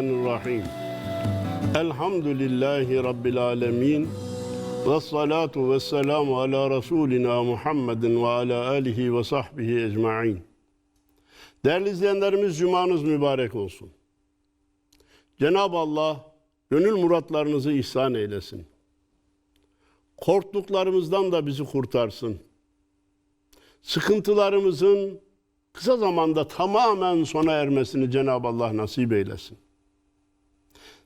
Bismillahirrahmanirrahim. Elhamdülillahi Rabbil alemin. Ve salatu ve selamu ala Resulina Muhammedin ve ala alihi ve sahbihi ecma'in. Değerli izleyenlerimiz Cumanız mübarek olsun. Cenab-ı Allah gönül muratlarınızı ihsan eylesin. Korktuklarımızdan da bizi kurtarsın. Sıkıntılarımızın kısa zamanda tamamen sona ermesini Cenab-ı Allah nasip eylesin.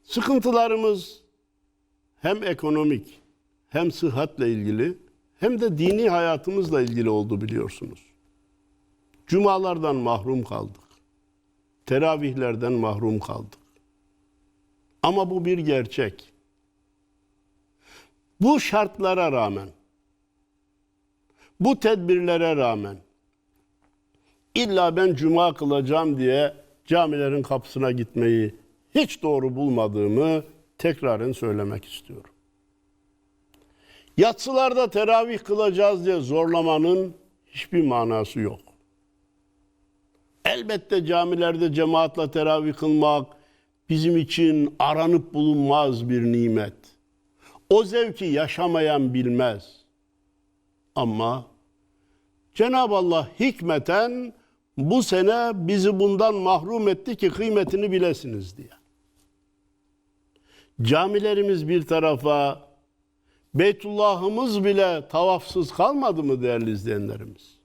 Sıkıntılarımız hem ekonomik hem sıhhatle ilgili hem de dini hayatımızla ilgili oldu biliyorsunuz. Cumalardan mahrum kaldık. Teravihlerden mahrum kaldık. Ama bu bir gerçek. Bu şartlara rağmen, bu tedbirlere rağmen illa ben cuma kılacağım diye camilerin kapısına gitmeyi hiç doğru bulmadığımı tekraren söylemek istiyorum. Yatsılarda teravih kılacağız diye zorlamanın hiçbir manası yok. Elbette camilerde cemaatle teravih kılmak bizim için aranıp bulunmaz bir nimet. O zevki yaşamayan bilmez. Ama Cenab-ı Allah hikmeten bu sene bizi bundan mahrum etti ki kıymetini bilesiniz diye. Camilerimiz bir tarafa, Beytullah'ımız bile tavafsız kalmadı mı değerli izleyenlerimiz?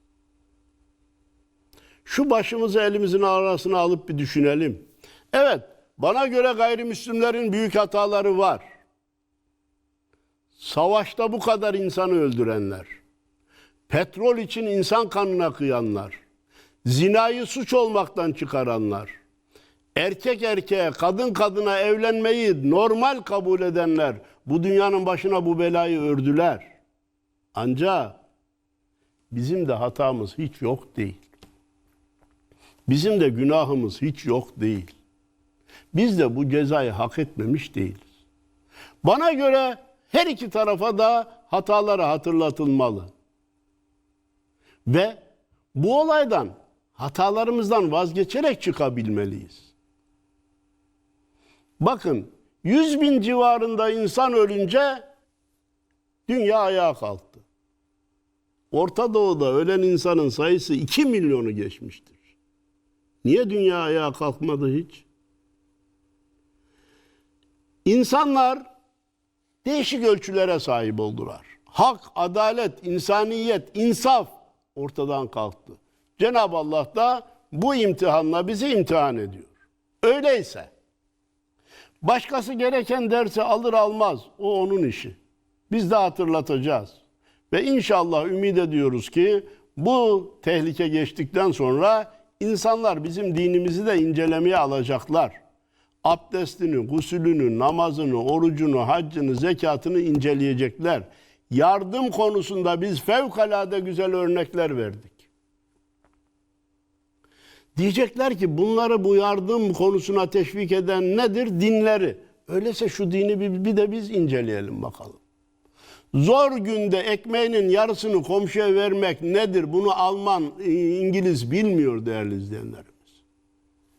Şu başımızı elimizin arasına alıp bir düşünelim. Evet, bana göre gayrimüslimlerin büyük hataları var. Savaşta bu kadar insanı öldürenler, petrol için insan kanına kıyanlar, zinayı suç olmaktan çıkaranlar, erkek erkeğe, kadın kadına evlenmeyi normal kabul edenler bu dünyanın başına bu belayı ördüler. Ancak bizim de hatamız hiç yok değil. Bizim de günahımız hiç yok değil. Biz de bu cezayı hak etmemiş değiliz. Bana göre her iki tarafa da hataları hatırlatılmalı. Ve bu olaydan hatalarımızdan vazgeçerek çıkabilmeliyiz. Bakın 100 bin civarında insan ölünce dünya ayağa kalktı. Orta Doğu'da ölen insanın sayısı 2 milyonu geçmiştir. Niye dünya ayağa kalkmadı hiç? İnsanlar değişik ölçülere sahip oldular. Hak, adalet, insaniyet, insaf ortadan kalktı. Cenab-ı Allah da bu imtihanla bizi imtihan ediyor. Öyleyse başkası gereken dersi alır almaz o onun işi. Biz de hatırlatacağız. Ve inşallah ümit ediyoruz ki bu tehlike geçtikten sonra insanlar bizim dinimizi de incelemeye alacaklar. Abdestini, gusülünü, namazını, orucunu, haccını, zekatını inceleyecekler. Yardım konusunda biz fevkalade güzel örnekler verdik. Diyecekler ki bunları bu yardım konusuna teşvik eden nedir? Dinleri. Öyleyse şu dini bir, bir de biz inceleyelim bakalım. Zor günde ekmeğinin yarısını komşuya vermek nedir? Bunu Alman, İngiliz bilmiyor değerli izleyenlerimiz.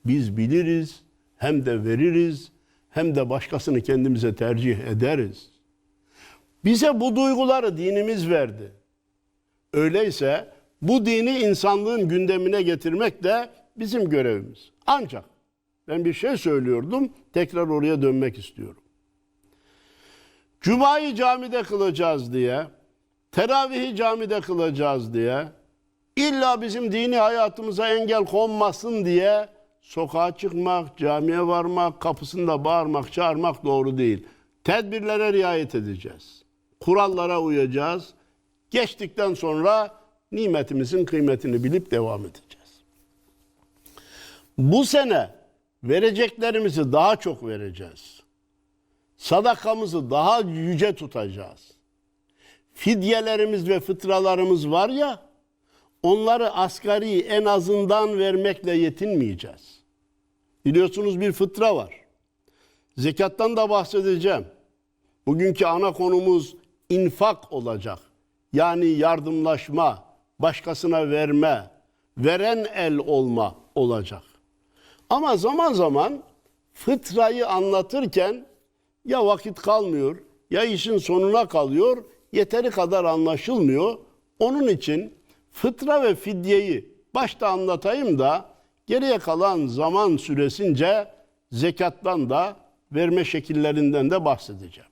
Biz biliriz, hem de veririz, hem de başkasını kendimize tercih ederiz. Bize bu duyguları dinimiz verdi. Öyleyse bu dini insanlığın gündemine getirmek de bizim görevimiz. Ancak ben bir şey söylüyordum, tekrar oraya dönmek istiyorum. Cuma'yı camide kılacağız diye, teravihi camide kılacağız diye, illa bizim dini hayatımıza engel konmasın diye sokağa çıkmak, camiye varmak, kapısında bağırmak, çağırmak doğru değil. Tedbirlere riayet edeceğiz. Kurallara uyacağız. Geçtikten sonra nimetimizin kıymetini bilip devam edeceğiz. Bu sene vereceklerimizi daha çok vereceğiz. Sadakamızı daha yüce tutacağız. Fidyelerimiz ve fıtralarımız var ya, onları asgari en azından vermekle yetinmeyeceğiz. Biliyorsunuz bir fıtra var. Zekattan da bahsedeceğim. Bugünkü ana konumuz infak olacak. Yani yardımlaşma, başkasına verme, veren el olma olacak. Ama zaman zaman fıtrayı anlatırken ya vakit kalmıyor ya işin sonuna kalıyor yeteri kadar anlaşılmıyor. Onun için fıtra ve fidyeyi başta anlatayım da geriye kalan zaman süresince zekattan da verme şekillerinden de bahsedeceğim.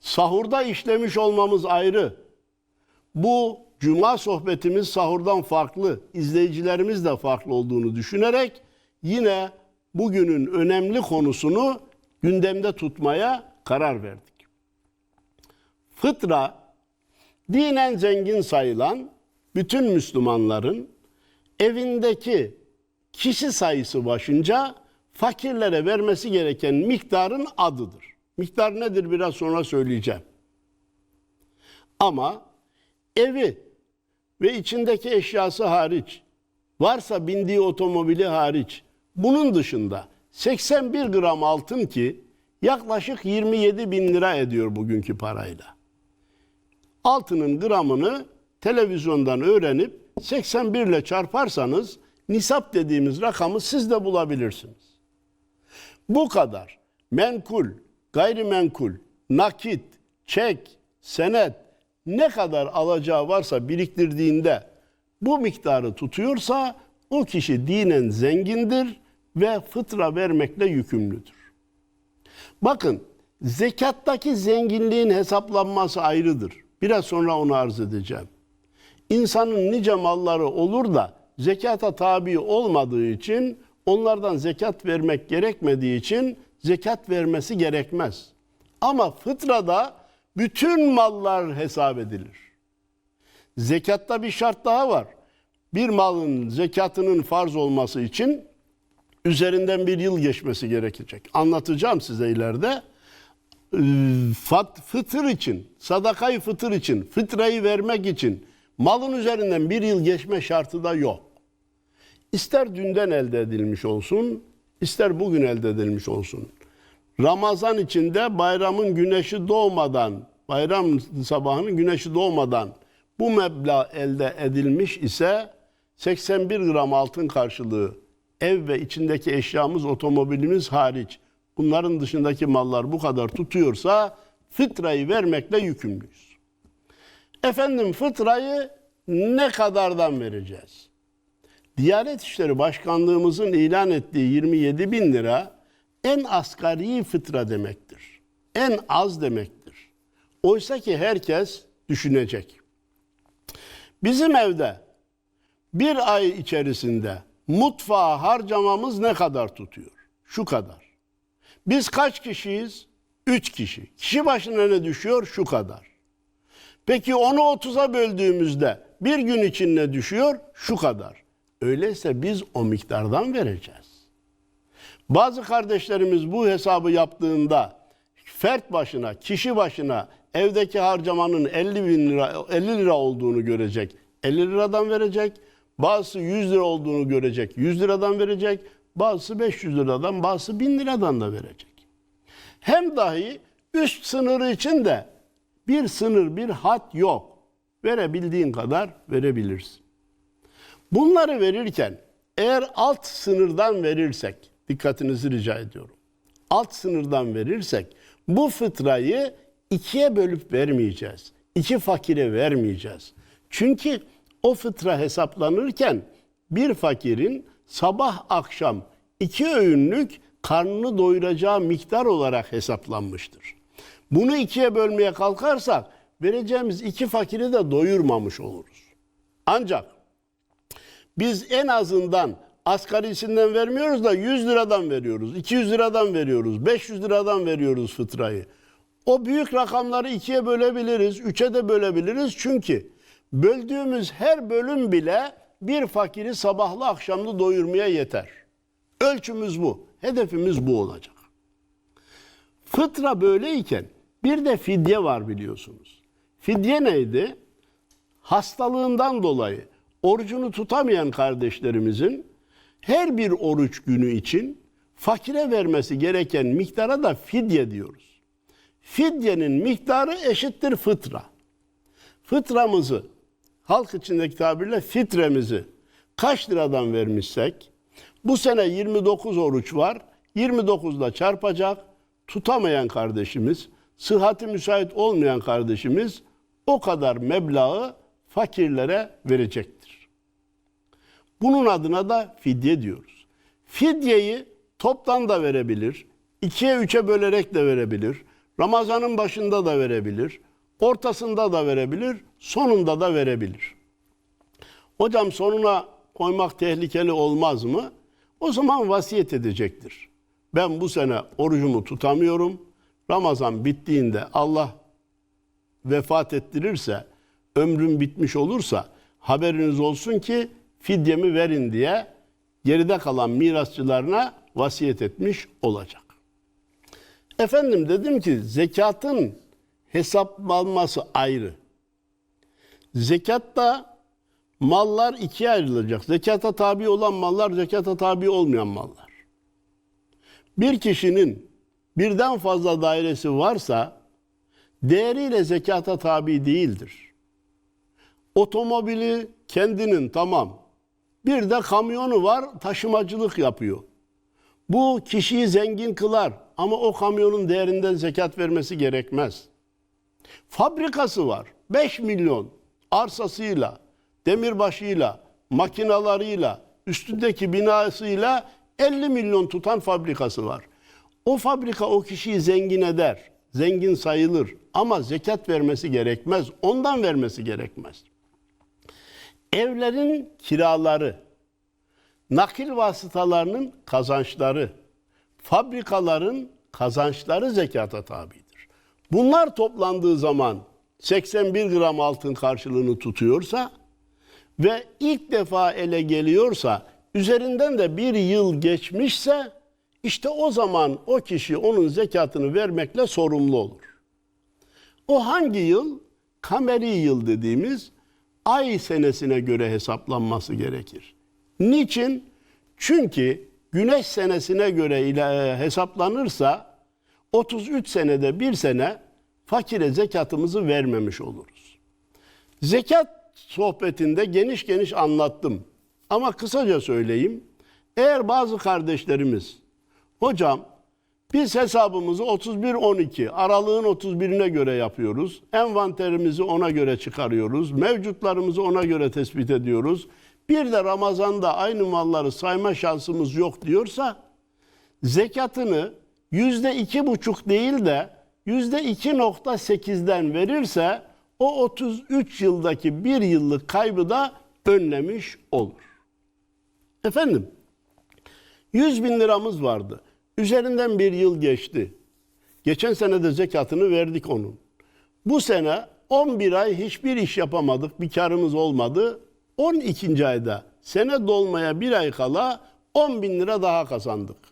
Sahurda işlemiş olmamız ayrı. Bu cuma sohbetimiz sahurdan farklı, izleyicilerimiz de farklı olduğunu düşünerek yine bugünün önemli konusunu gündemde tutmaya karar verdik. Fıtra dinen zengin sayılan bütün Müslümanların evindeki kişi sayısı başınca fakirlere vermesi gereken miktarın adıdır. Miktar nedir biraz sonra söyleyeceğim. Ama evi ve içindeki eşyası hariç, varsa bindiği otomobili hariç, bunun dışında 81 gram altın ki yaklaşık 27 bin lira ediyor bugünkü parayla. Altının gramını televizyondan öğrenip 81 ile çarparsanız nisap dediğimiz rakamı siz de bulabilirsiniz. Bu kadar menkul, gayrimenkul, nakit, çek, senet ne kadar alacağı varsa biriktirdiğinde bu miktarı tutuyorsa o kişi dinen zengindir ve fıtra vermekle yükümlüdür. Bakın zekattaki zenginliğin hesaplanması ayrıdır. Biraz sonra onu arz edeceğim. İnsanın nice malları olur da zekata tabi olmadığı için onlardan zekat vermek gerekmediği için zekat vermesi gerekmez. Ama fıtrada bütün mallar hesap edilir. Zekatta bir şart daha var. Bir malın zekatının farz olması için üzerinden bir yıl geçmesi gerekecek. Anlatacağım size ileride. Fat, fıtır için, sadakayı fıtır için, fıtrayı vermek için malın üzerinden bir yıl geçme şartı da yok. İster dünden elde edilmiş olsun, ister bugün elde edilmiş olsun. Ramazan içinde bayramın güneşi doğmadan, bayram sabahının güneşi doğmadan bu meblağ elde edilmiş ise 81 gram altın karşılığı ev ve içindeki eşyamız, otomobilimiz hariç bunların dışındaki mallar bu kadar tutuyorsa fıtrayı vermekle yükümlüyüz. Efendim fıtrayı ne kadardan vereceğiz? Diyanet İşleri Başkanlığımızın ilan ettiği 27 bin lira en asgari fıtra demektir. En az demektir. Oysa ki herkes düşünecek. Bizim evde bir ay içerisinde mutfağa harcamamız ne kadar tutuyor? Şu kadar. Biz kaç kişiyiz? Üç kişi. Kişi başına ne düşüyor? Şu kadar. Peki onu 30'a böldüğümüzde bir gün için ne düşüyor? Şu kadar. Öyleyse biz o miktardan vereceğiz. Bazı kardeşlerimiz bu hesabı yaptığında fert başına, kişi başına evdeki harcamanın 50 bin lira, 50 lira olduğunu görecek. 50 liradan verecek. Bazısı 100 lira olduğunu görecek. 100 liradan verecek. Bazısı 500 liradan, bazısı 1000 liradan da verecek. Hem dahi üst sınırı için de bir sınır, bir hat yok. Verebildiğin kadar verebilirsin. Bunları verirken eğer alt sınırdan verirsek, dikkatinizi rica ediyorum. Alt sınırdan verirsek bu fıtrayı ikiye bölüp vermeyeceğiz. İki fakire vermeyeceğiz. Çünkü o fıtra hesaplanırken bir fakirin sabah akşam iki öğünlük karnını doyuracağı miktar olarak hesaplanmıştır. Bunu ikiye bölmeye kalkarsak vereceğimiz iki fakiri de doyurmamış oluruz. Ancak biz en azından asgarisinden vermiyoruz da 100 liradan veriyoruz, 200 liradan veriyoruz, 500 liradan veriyoruz fıtrayı. O büyük rakamları ikiye bölebiliriz, üçe de bölebiliriz. Çünkü böldüğümüz her bölüm bile bir fakiri sabahlı akşamlı doyurmaya yeter. Ölçümüz bu, hedefimiz bu olacak. Fıtra böyleyken bir de fidye var biliyorsunuz. Fidye neydi? Hastalığından dolayı orucunu tutamayan kardeşlerimizin her bir oruç günü için fakire vermesi gereken miktara da fidye diyoruz. Fidyenin miktarı eşittir fıtra. Fıtramızı halk içindeki tabirle fitremizi kaç liradan vermişsek bu sene 29 oruç var. 29'da çarpacak. Tutamayan kardeşimiz, sıhhati müsait olmayan kardeşimiz o kadar meblağı fakirlere verecektir. Bunun adına da fidye diyoruz. Fidyeyi toptan da verebilir, ikiye üçe bölerek de verebilir, Ramazanın başında da verebilir, ortasında da verebilir, sonunda da verebilir. Hocam sonuna koymak tehlikeli olmaz mı? O zaman vasiyet edecektir. Ben bu sene orucumu tutamıyorum. Ramazan bittiğinde Allah vefat ettirirse, ömrüm bitmiş olursa haberiniz olsun ki fidyemi verin diye geride kalan mirasçılarına vasiyet etmiş olacak. Efendim dedim ki zekatın hesaplanması ayrı. Zekatta mallar ikiye ayrılacak. Zekata tabi olan mallar, zekata tabi olmayan mallar. Bir kişinin birden fazla dairesi varsa değeriyle zekata tabi değildir. Otomobili kendinin tamam. Bir de kamyonu var taşımacılık yapıyor. Bu kişiyi zengin kılar ama o kamyonun değerinden zekat vermesi gerekmez. Fabrikası var. 5 milyon arsasıyla, demirbaşıyla, makinalarıyla, üstündeki binasıyla 50 milyon tutan fabrikası var. O fabrika o kişiyi zengin eder, zengin sayılır ama zekat vermesi gerekmez, ondan vermesi gerekmez. Evlerin kiraları, nakil vasıtalarının kazançları, fabrikaların kazançları zekata tabidir. Bunlar toplandığı zaman 81 gram altın karşılığını tutuyorsa ve ilk defa ele geliyorsa üzerinden de bir yıl geçmişse işte o zaman o kişi onun zekatını vermekle sorumlu olur. O hangi yıl? Kameri yıl dediğimiz ay senesine göre hesaplanması gerekir. Niçin? Çünkü güneş senesine göre ile hesaplanırsa 33 senede bir sene fakire zekatımızı vermemiş oluruz. Zekat sohbetinde geniş geniş anlattım. Ama kısaca söyleyeyim. Eğer bazı kardeşlerimiz, hocam biz hesabımızı 31-12, aralığın 31'ine göre yapıyoruz. Envanterimizi ona göre çıkarıyoruz. Mevcutlarımızı ona göre tespit ediyoruz. Bir de Ramazan'da aynı malları sayma şansımız yok diyorsa, zekatını yüzde iki buçuk değil de yüzde 2.8'den verirse o 33 yıldaki bir yıllık kaybı da önlemiş olur. Efendim, 100 bin liramız vardı. Üzerinden bir yıl geçti. Geçen sene de zekatını verdik onun. Bu sene 11 ay hiçbir iş yapamadık, bir karımız olmadı. 12. ayda sene dolmaya bir ay kala 10 bin lira daha kazandık.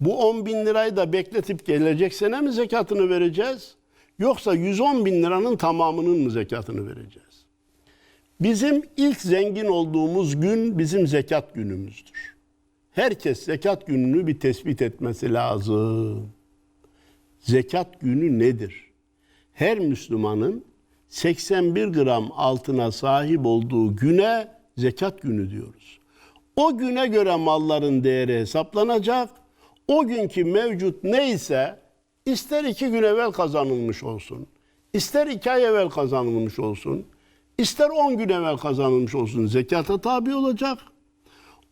Bu 10 bin lirayı da bekletip gelecek sene mi zekatını vereceğiz? Yoksa 110 bin liranın tamamının mı zekatını vereceğiz? Bizim ilk zengin olduğumuz gün bizim zekat günümüzdür. Herkes zekat gününü bir tespit etmesi lazım. Zekat günü nedir? Her Müslümanın 81 gram altına sahip olduğu güne zekat günü diyoruz. O güne göre malların değeri hesaplanacak. O günkü mevcut neyse ister iki gün evvel kazanılmış olsun, ister iki ay evvel kazanılmış olsun, ister on gün evvel kazanılmış olsun zekata tabi olacak.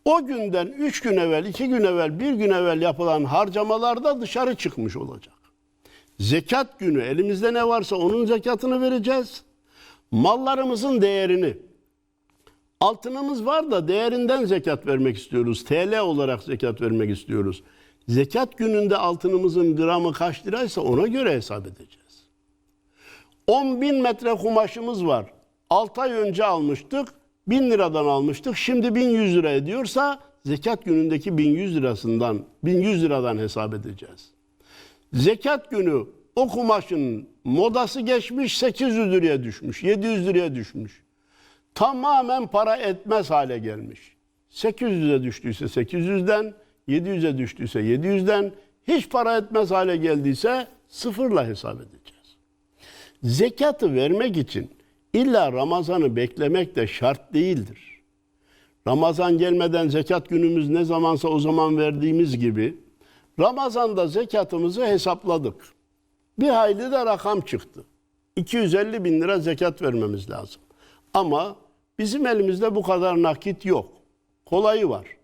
O günden üç gün evvel, iki gün evvel, bir gün evvel yapılan harcamalarda dışarı çıkmış olacak. Zekat günü elimizde ne varsa onun zekatını vereceğiz. Mallarımızın değerini, altınımız var da değerinden zekat vermek istiyoruz. TL olarak zekat vermek istiyoruz. Zekat gününde altınımızın gramı kaç liraysa ona göre hesap edeceğiz. 10 bin metre kumaşımız var. 6 ay önce almıştık. 1000 liradan almıştık. Şimdi 1100 lira ediyorsa zekat günündeki 1100 lirasından 1100 liradan hesap edeceğiz. Zekat günü o kumaşın modası geçmiş 800 liraya düşmüş, 700 liraya düşmüş. Tamamen para etmez hale gelmiş. 800'e düştüyse 800'den, 700'e düştüyse 700'den, hiç para etmez hale geldiyse sıfırla hesap edeceğiz. Zekatı vermek için illa Ramazan'ı beklemek de şart değildir. Ramazan gelmeden zekat günümüz ne zamansa o zaman verdiğimiz gibi Ramazan'da zekatımızı hesapladık. Bir hayli de rakam çıktı. 250 bin lira zekat vermemiz lazım. Ama bizim elimizde bu kadar nakit yok. Kolayı var.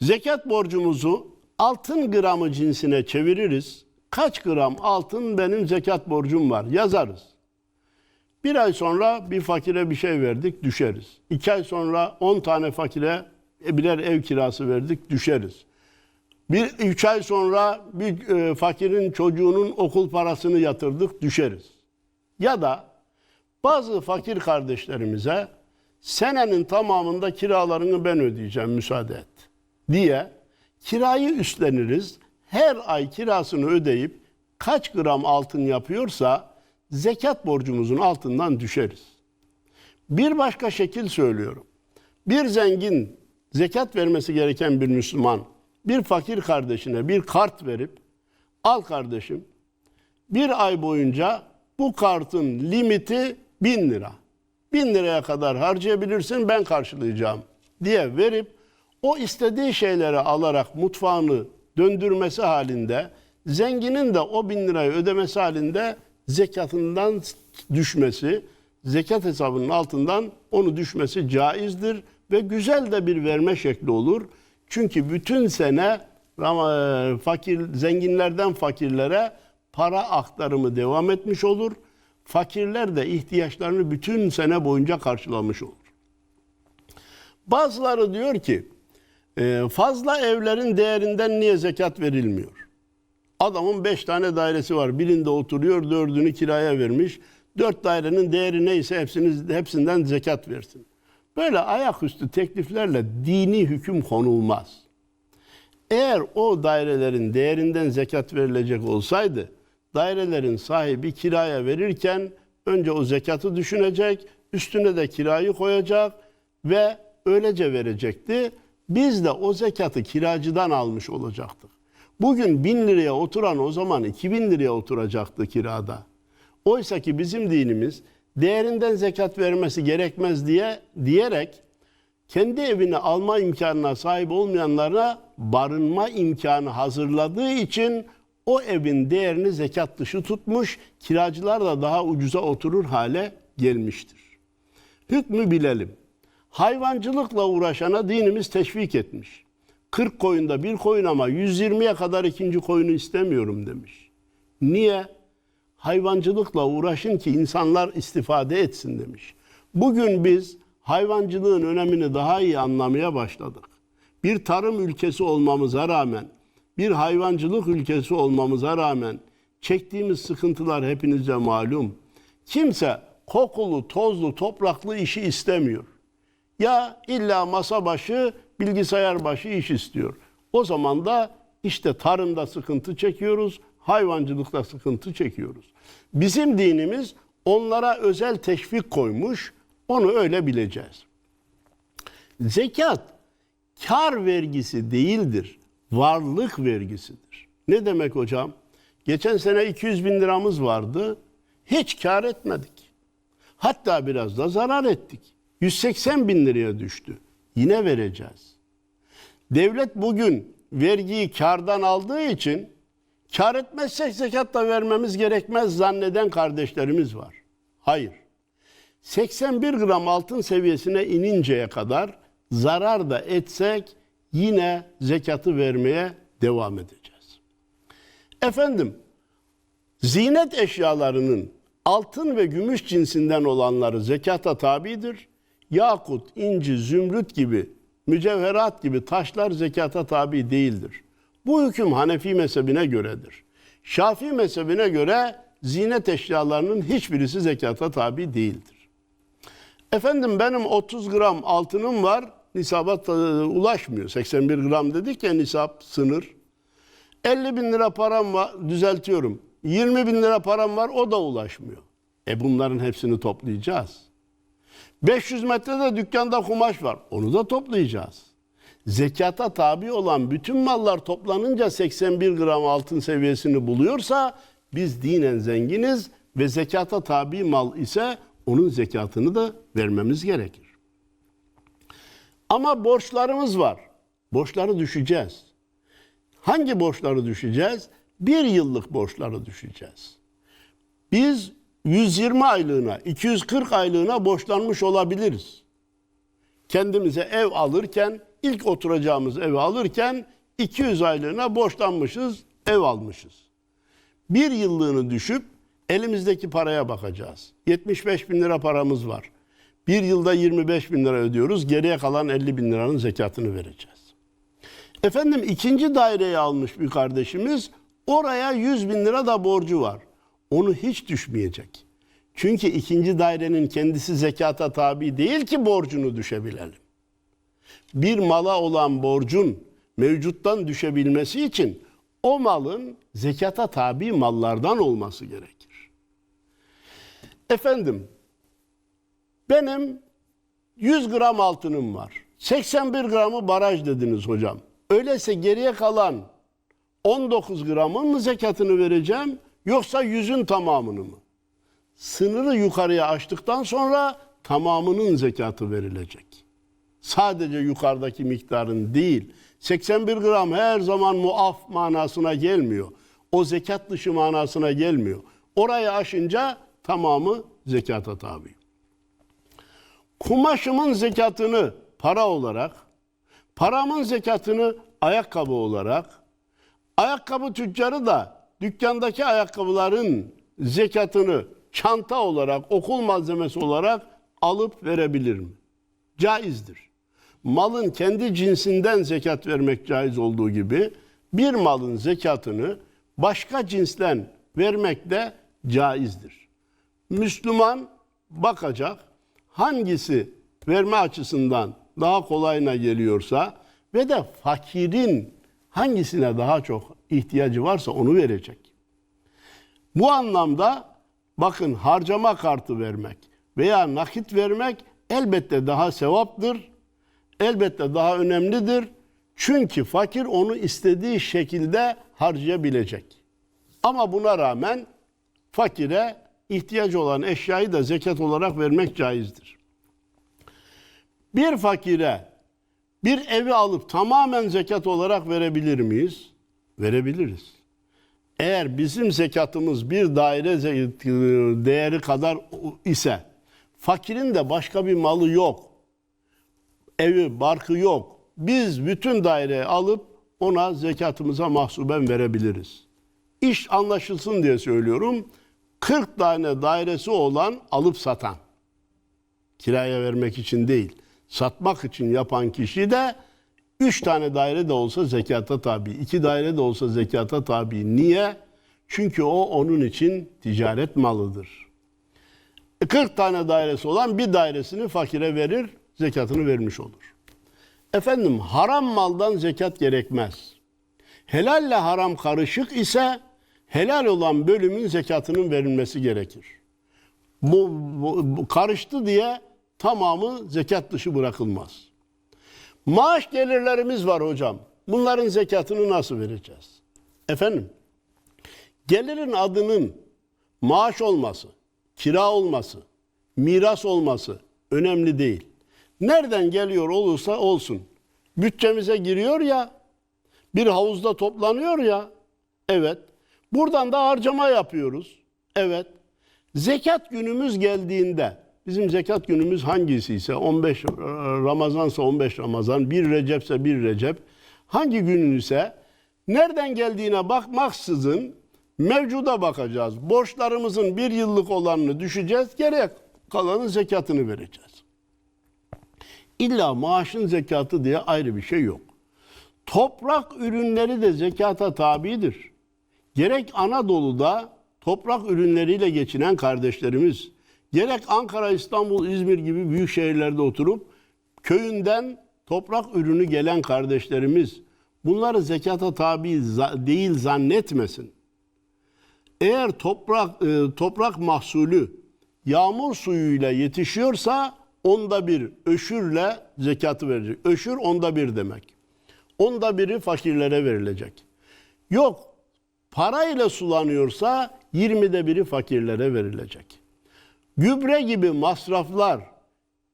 Zekat borcumuzu altın gramı cinsine çeviririz. Kaç gram altın benim zekat borcum var yazarız. Bir ay sonra bir fakire bir şey verdik düşeriz. İki ay sonra on tane fakire birer ev kirası verdik düşeriz. Bir üç ay sonra bir e, fakirin çocuğunun okul parasını yatırdık düşeriz. Ya da bazı fakir kardeşlerimize senenin tamamında kiralarını ben ödeyeceğim müsaade et diye kirayı üstleniriz. Her ay kirasını ödeyip kaç gram altın yapıyorsa zekat borcumuzun altından düşeriz. Bir başka şekil söylüyorum. Bir zengin zekat vermesi gereken bir Müslüman bir fakir kardeşine bir kart verip al kardeşim bir ay boyunca bu kartın limiti bin lira. Bin liraya kadar harcayabilirsin ben karşılayacağım diye verip o istediği şeyleri alarak mutfağını döndürmesi halinde zenginin de o bin lirayı ödemesi halinde zekatından düşmesi, zekat hesabının altından onu düşmesi caizdir ve güzel de bir verme şekli olur. Çünkü bütün sene Ram- fakir zenginlerden fakirlere para aktarımı devam etmiş olur. Fakirler de ihtiyaçlarını bütün sene boyunca karşılamış olur. Bazıları diyor ki e, fazla evlerin değerinden niye zekat verilmiyor? Adamın beş tane dairesi var. Birinde oturuyor, dördünü kiraya vermiş. Dört dairenin değeri neyse hepsini, hepsinden zekat versin. Böyle ayaküstü tekliflerle dini hüküm konulmaz. Eğer o dairelerin değerinden zekat verilecek olsaydı, dairelerin sahibi kiraya verirken önce o zekatı düşünecek, üstüne de kirayı koyacak ve öylece verecekti. Biz de o zekatı kiracıdan almış olacaktık. Bugün bin liraya oturan o zaman iki bin liraya oturacaktı kirada. Oysa ki bizim dinimiz değerinden zekat vermesi gerekmez diye diyerek kendi evini alma imkanına sahip olmayanlara barınma imkanı hazırladığı için o evin değerini zekat dışı tutmuş, kiracılar da daha ucuza oturur hale gelmiştir. Hükmü bilelim. Hayvancılıkla uğraşana dinimiz teşvik etmiş. 40 koyunda bir koyun ama 120'ye kadar ikinci koyunu istemiyorum demiş. Niye? Hayvancılıkla uğraşın ki insanlar istifade etsin demiş. Bugün biz hayvancılığın önemini daha iyi anlamaya başladık. Bir tarım ülkesi olmamıza rağmen, bir hayvancılık ülkesi olmamıza rağmen çektiğimiz sıkıntılar hepinize malum. Kimse kokulu, tozlu, topraklı işi istemiyor. Ya illa masa başı, bilgisayar başı iş istiyor. O zaman da işte tarımda sıkıntı çekiyoruz, hayvancılıkta sıkıntı çekiyoruz. Bizim dinimiz onlara özel teşvik koymuş, onu öyle bileceğiz. Zekat kar vergisi değildir, varlık vergisidir. Ne demek hocam? Geçen sene 200 bin liramız vardı, hiç kar etmedik. Hatta biraz da zarar ettik. 180 bin liraya düştü. Yine vereceğiz. Devlet bugün vergiyi kardan aldığı için kar etmezsek zekat da vermemiz gerekmez zanneden kardeşlerimiz var. Hayır. 81 gram altın seviyesine ininceye kadar zarar da etsek yine zekatı vermeye devam edeceğiz. Efendim, zinet eşyalarının altın ve gümüş cinsinden olanları zekata tabidir. Yakut, inci, zümrüt gibi, mücevherat gibi taşlar zekata tabi değildir. Bu hüküm Hanefi mezhebine göredir. Şafii mezhebine göre zinet eşyalarının hiçbirisi zekata tabi değildir. Efendim benim 30 gram altınım var, nisaba ulaşmıyor. 81 gram dedik ya nisap sınır. 50 bin lira param var, düzeltiyorum. 20 bin lira param var, o da ulaşmıyor. E bunların hepsini toplayacağız. 500 metrede dükkanda kumaş var, onu da toplayacağız. Zekata tabi olan bütün mallar toplanınca 81 gram altın seviyesini buluyorsa biz dinen zenginiz ve zekata tabi mal ise onun zekatını da vermemiz gerekir. Ama borçlarımız var. Borçları düşeceğiz. Hangi borçları düşeceğiz? Bir yıllık borçları düşeceğiz. Biz 120 aylığına, 240 aylığına borçlanmış olabiliriz. Kendimize ev alırken, ilk oturacağımız evi alırken 200 aylığına borçlanmışız, ev almışız. Bir yıllığını düşüp elimizdeki paraya bakacağız. 75 bin lira paramız var. Bir yılda 25 bin lira ödüyoruz. Geriye kalan 50 bin liranın zekatını vereceğiz. Efendim ikinci daireyi almış bir kardeşimiz oraya 100 bin lira da borcu var. Onu hiç düşmeyecek. Çünkü ikinci dairenin kendisi zekata tabi değil ki borcunu düşebilelim. Bir mala olan borcun mevcuttan düşebilmesi için o malın zekata tabi mallardan olması gerekir. Efendim benim 100 gram altınım var. 81 gramı baraj dediniz hocam. Öyleyse geriye kalan 19 gramın mı zekatını vereceğim yoksa yüzün tamamını mı? Sınırı yukarıya açtıktan sonra tamamının zekatı verilecek. Sadece yukarıdaki miktarın değil. 81 gram her zaman muaf manasına gelmiyor. O zekat dışı manasına gelmiyor. Orayı aşınca tamamı zekata tabi. Kumaşımın zekatını para olarak, paramın zekatını ayakkabı olarak, ayakkabı tüccarı da dükkandaki ayakkabıların zekatını çanta olarak, okul malzemesi olarak alıp verebilir mi? Caizdir. Malın kendi cinsinden zekat vermek caiz olduğu gibi bir malın zekatını başka cinsten vermek de caizdir. Müslüman bakacak hangisi verme açısından daha kolayına geliyorsa ve de fakirin hangisine daha çok ihtiyacı varsa onu verecek. Bu anlamda bakın harcama kartı vermek veya nakit vermek elbette daha sevaptır. Elbette daha önemlidir. Çünkü fakir onu istediği şekilde harcayabilecek. Ama buna rağmen fakire ihtiyacı olan eşyayı da zekat olarak vermek caizdir. Bir fakire bir evi alıp tamamen zekat olarak verebilir miyiz? Verebiliriz. Eğer bizim zekatımız bir daire değeri kadar ise fakirin de başka bir malı yok. Evi, barkı yok. Biz bütün daireyi alıp ona zekatımıza mahsuben verebiliriz. İş anlaşılsın diye söylüyorum. 40 tane dairesi olan alıp satan. Kiraya vermek için değil, satmak için yapan kişi de 3 tane daire de olsa zekata tabi, 2 daire de olsa zekata tabi. Niye? Çünkü o onun için ticaret malıdır. 40 tane dairesi olan bir dairesini fakire verir, zekatını vermiş olur. Efendim haram maldan zekat gerekmez. Helalle haram karışık ise helal olan bölümün zekatının verilmesi gerekir. Bu, bu- bu karıştı diye tamamı zekat dışı bırakılmaz. Maaş gelirlerimiz var hocam. Bunların zekatını nasıl vereceğiz? Efendim, gelirin adının maaş olması, kira olması, miras olması önemli değil. Nereden geliyor olursa olsun. Bütçemize giriyor ya, bir havuzda toplanıyor ya, evet. Buradan da harcama yapıyoruz, evet. Zekat günümüz geldiğinde, bizim zekat günümüz hangisi ise 15 e, Ramazansa 15 Ramazan, 1 Recep'se 1 Recep, hangi günün ise nereden geldiğine bakmaksızın mevcuda bakacağız. Borçlarımızın bir yıllık olanını düşeceğiz, geriye kalanın zekatını vereceğiz. İlla maaşın zekatı diye ayrı bir şey yok. Toprak ürünleri de zekata tabidir. Gerek Anadolu'da toprak ürünleriyle geçinen kardeşlerimiz, gerek Ankara, İstanbul, İzmir gibi büyük şehirlerde oturup köyünden toprak ürünü gelen kardeşlerimiz bunları zekata tabi değil zannetmesin. Eğer toprak e, toprak mahsulü yağmur suyuyla yetişiyorsa onda bir öşürle zekatı verecek. Öşür onda bir demek. Onda biri fakirlere verilecek. Yok parayla sulanıyorsa 20'de biri fakirlere verilecek. Gübre gibi masraflar,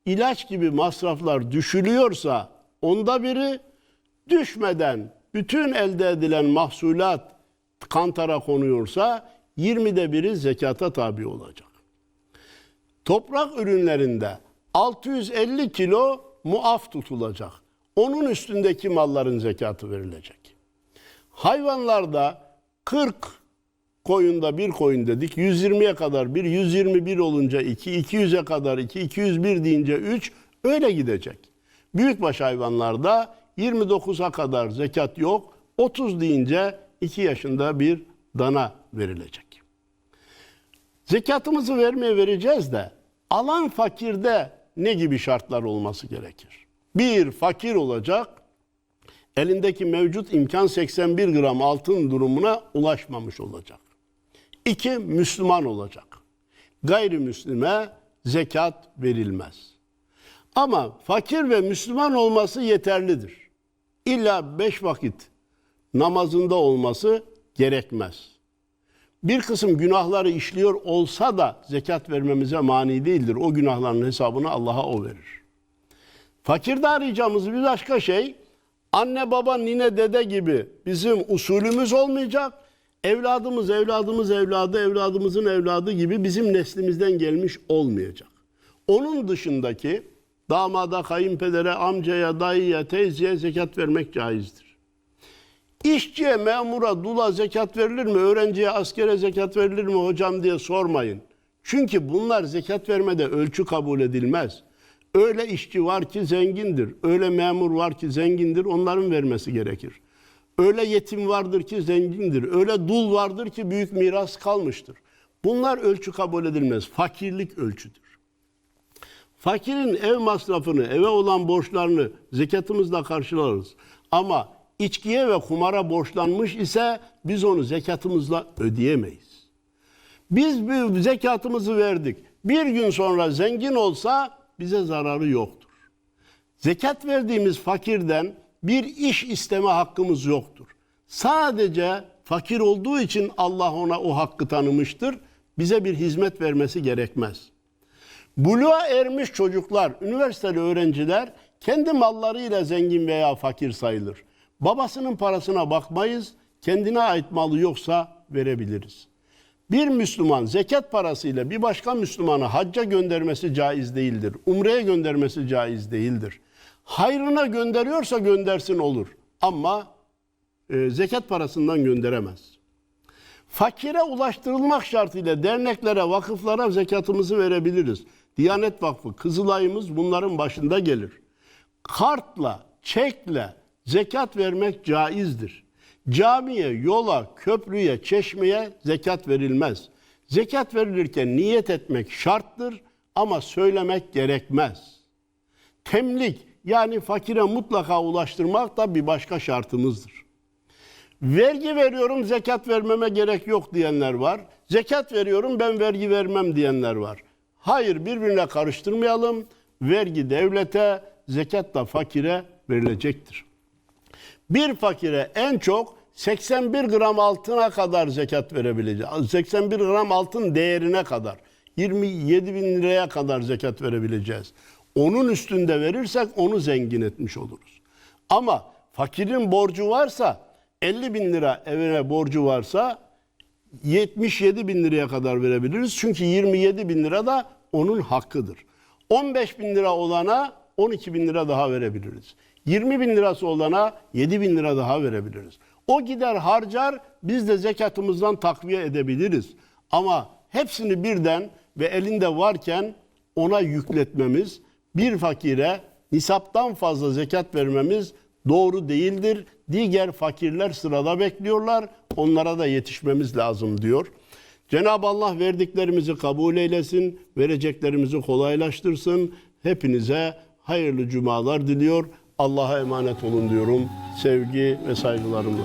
ilaç gibi masraflar düşülüyorsa onda biri, düşmeden bütün elde edilen mahsulat kantara konuyorsa 20'de biri zekata tabi olacak. Toprak ürünlerinde 650 kilo muaf tutulacak. Onun üstündeki malların zekatı verilecek. Hayvanlarda 40 koyunda bir koyun dedik. 120'ye kadar bir, 121 olunca 2, 200'e kadar 2, 201 deyince 3 öyle gidecek. Büyükbaş hayvanlarda 29'a kadar zekat yok. 30 deyince 2 yaşında bir dana verilecek. Zekatımızı vermeye vereceğiz de alan fakirde ne gibi şartlar olması gerekir? Bir, fakir olacak. Elindeki mevcut imkan 81 gram altın durumuna ulaşmamış olacak. İki, Müslüman olacak. Gayrimüslime zekat verilmez. Ama fakir ve Müslüman olması yeterlidir. İlla beş vakit namazında olması gerekmez. Bir kısım günahları işliyor olsa da zekat vermemize mani değildir. O günahların hesabını Allah'a o verir. Fakirde arayacağımız bir başka şey anne baba nine dede gibi bizim usulümüz olmayacak. Evladımız evladımız evladı evladımızın evladı gibi bizim neslimizden gelmiş olmayacak. Onun dışındaki damada, kayınpedere, amcaya, dayıya, teyzeye zekat vermek caizdir. İşçiye, memura, dula zekat verilir mi? Öğrenciye, askere zekat verilir mi hocam diye sormayın. Çünkü bunlar zekat vermede ölçü kabul edilmez. Öyle işçi var ki zengindir. Öyle memur var ki zengindir. Onların vermesi gerekir. Öyle yetim vardır ki zengindir. Öyle dul vardır ki büyük miras kalmıştır. Bunlar ölçü kabul edilmez. Fakirlik ölçüdür. Fakirin ev masrafını, eve olan borçlarını zekatımızla karşılarız. Ama içkiye ve kumara borçlanmış ise biz onu zekatımızla ödeyemeyiz. Biz bir zekatımızı verdik. Bir gün sonra zengin olsa bize zararı yoktur. Zekat verdiğimiz fakirden bir iş isteme hakkımız yoktur. Sadece fakir olduğu için Allah ona o hakkı tanımıştır. Bize bir hizmet vermesi gerekmez. Buluğa ermiş çocuklar, üniversiteli öğrenciler kendi mallarıyla zengin veya fakir sayılır. Babasının parasına bakmayız, kendine ait malı yoksa verebiliriz. Bir Müslüman zekat parasıyla bir başka Müslümanı hacca göndermesi caiz değildir. Umre'ye göndermesi caiz değildir. Hayrına gönderiyorsa göndersin olur. Ama e, zekat parasından gönderemez. Fakire ulaştırılmak şartıyla derneklere, vakıflara zekatımızı verebiliriz. Diyanet Vakfı, Kızılay'ımız bunların başında gelir. Kartla, çekle zekat vermek caizdir. Camiye, yola, köprüye, çeşmeye zekat verilmez. Zekat verilirken niyet etmek şarttır ama söylemek gerekmez. Temlik yani fakire mutlaka ulaştırmak da bir başka şartımızdır. Vergi veriyorum zekat vermeme gerek yok diyenler var. Zekat veriyorum ben vergi vermem diyenler var. Hayır birbirine karıştırmayalım. Vergi devlete, zekat da fakire verilecektir. Bir fakire en çok 81 gram altına kadar zekat verebileceğiz. 81 gram altın değerine kadar. 27 bin liraya kadar zekat verebileceğiz. Onun üstünde verirsek onu zengin etmiş oluruz. Ama fakirin borcu varsa 50 bin lira evine borcu varsa 77 bin liraya kadar verebiliriz. Çünkü 27 bin lira da onun hakkıdır. 15 bin lira olana 12 bin lira daha verebiliriz. 20 bin lirası olana 7 bin lira daha verebiliriz. O gider harcar biz de zekatımızdan takviye edebiliriz. Ama hepsini birden ve elinde varken ona yükletmemiz bir fakire nisaptan fazla zekat vermemiz doğru değildir. Diğer fakirler sırada bekliyorlar. Onlara da yetişmemiz lazım diyor. Cenab-ı Allah verdiklerimizi kabul eylesin, vereceklerimizi kolaylaştırsın. Hepinize hayırlı cumalar diliyor. Allah'a emanet olun diyorum. Sevgi ve saygılarımla.